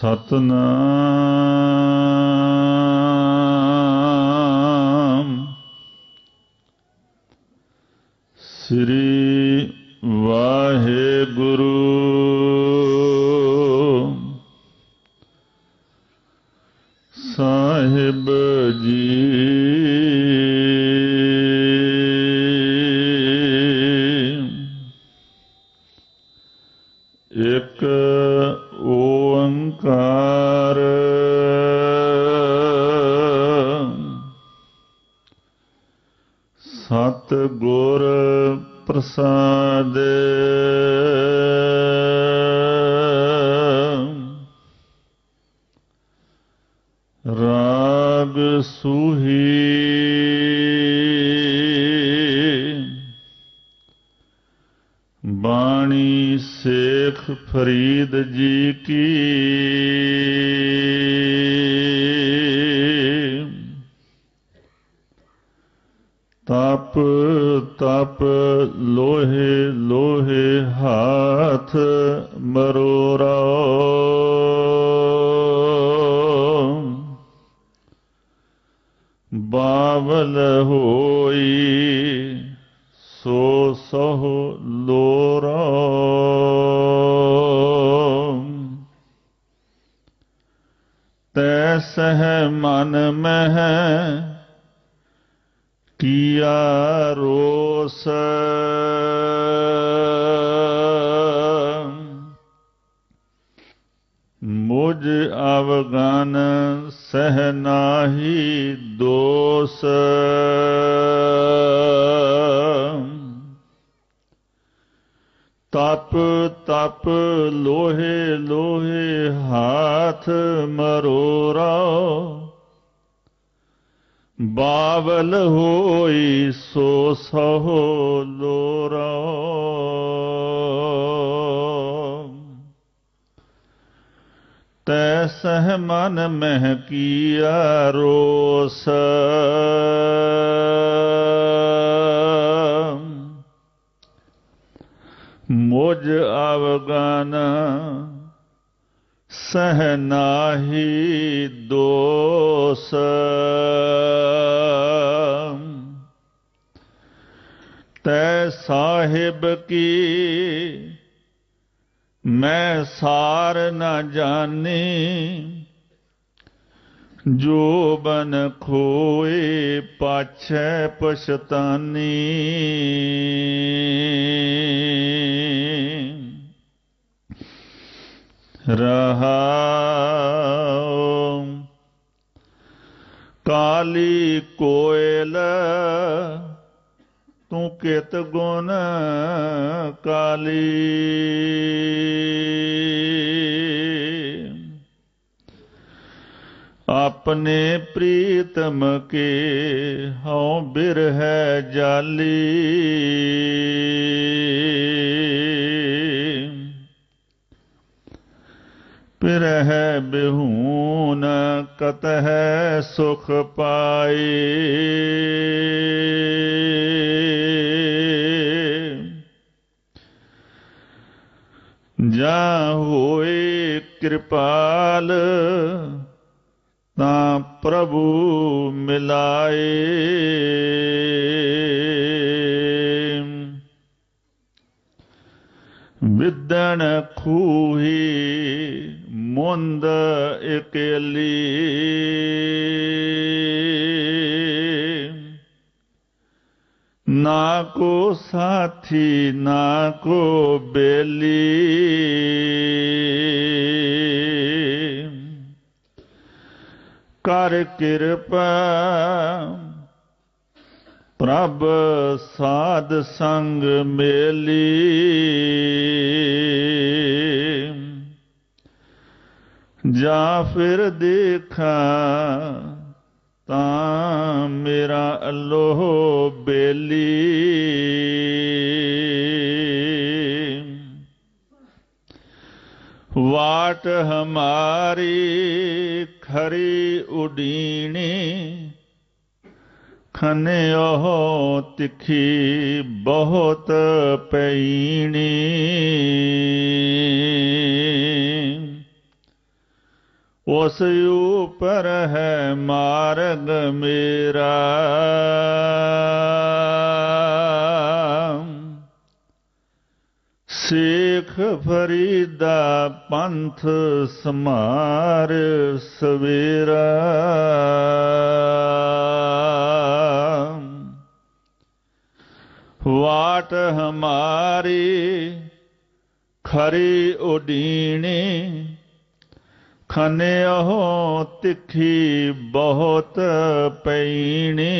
ਸਤਨਾਮ। ਸ੍ਰੀ ਵਾਹਿਗੁਰੂ ਸਤ ਗੁਰ ਪ੍ਰਸਾਦ। ਰਾਗ ਸੁਹੀ। ਬਾਣੀ ਸੇਖ ਫਰੀਦ ਜੀ ਕੀ। ਤਪ ਤਪ ਲੋਹੇ ਲੋਹੇ ਹਾਥ ਮਰੋਰਾ ਬਾਵਲ ਹੋਈ ਸੋ ਸਹ ਲੋਰਾ ਤੈ ਸਹਿ ਮਨ ਮਹਿ किया रोस। मुझ अवगन सहनाही दोष। तप तप लोहे लोहे हाथ मरोरा ਬਾਵਲ ਹੋਈ ਸੋ ਸਹੋ ਲੋਰਾ। ਤੈ ਸਹ ਮਨ ਮਹਿ ਕੀਆ ਰੋਸ। ਮੁਝ ਅਵਗਨ सहनाही दोष। तै साहिब की मैं सार न जानी जो बन खोए पाछ पछतानी। रहा काली कोयल तू कित गुण काली। अपने प्रीतम के हों बिर है जाली। ਪਿਰਹਿ ਬਿਹੂਨ ਕਤਹਿ ਸੁਖ ਪਾਏ ਜਾ ਹੋਏ ਕਿਰਪਾਲ ਤਾਂ ਪ੍ਰਭੂ ਮਿਲਾਏ। बिदण खूही मुंद अकेली ना को साथी ना को बेली। कर कृपा ਪ੍ਰਭ ਸਾਧ ਸੰਗ ਮੇਲੀ। ਜਾਂ ਫਿਰ ਦੇਖਾਂ ਤਾਂ ਮੇਰਾ ਅਲੋਹ ਬੇਲੀ। ਵਾਟ ਹਮਾਰੀ ਖਰੀ ਉਡੀਣੀ ਖਨਿਓ ਤਿਖੀ ਬਹੁਤ ਪਈਣੀ ਉਸ ਉਪਰ ਹੈ ਮਾਰਗ ਮੇਰਾ ਸੇਖ ਫਰੀਦਾ ਪੰਥ ਸਮਾਰ ਸਵੇਰਾ बात हमारी, खरी उडीणी। खने हो तिखी बहुत पैणी।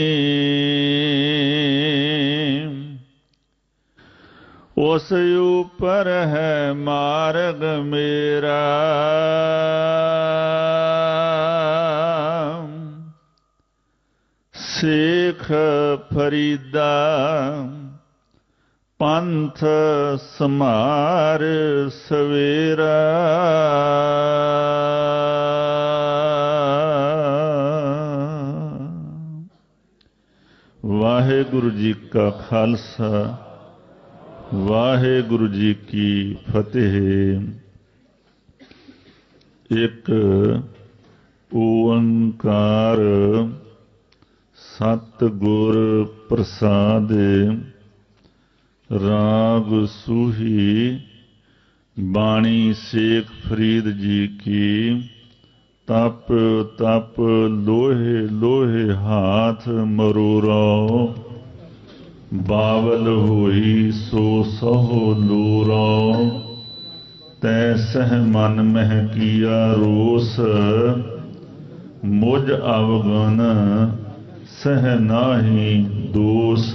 उस ऊपर है मार्ग मेरा। शेख फरीदा। ਪੰਥ ਸਮਾਰ ਸਵੇਰਾ। ਵਾਹਿਗੁਰੂ ਜੀ ਕਾ ਖਾਲਸਾ, ਵਾਹਿਗੁਰੂ ਜੀ ਕੀ ਫਤਿਹ। ਇੱਕ ਓੰਕਾਰ ਸਤ ਗੁਰ ਪ੍ਰਸਾਦ राग सूही बाणी शेख फरीद जी की, तप तप, लोहे लोहे हाथ मरूरो बावल हुई सो सहो तै सह मन मह किया रोस। मुझ अवगन सह नाही दोष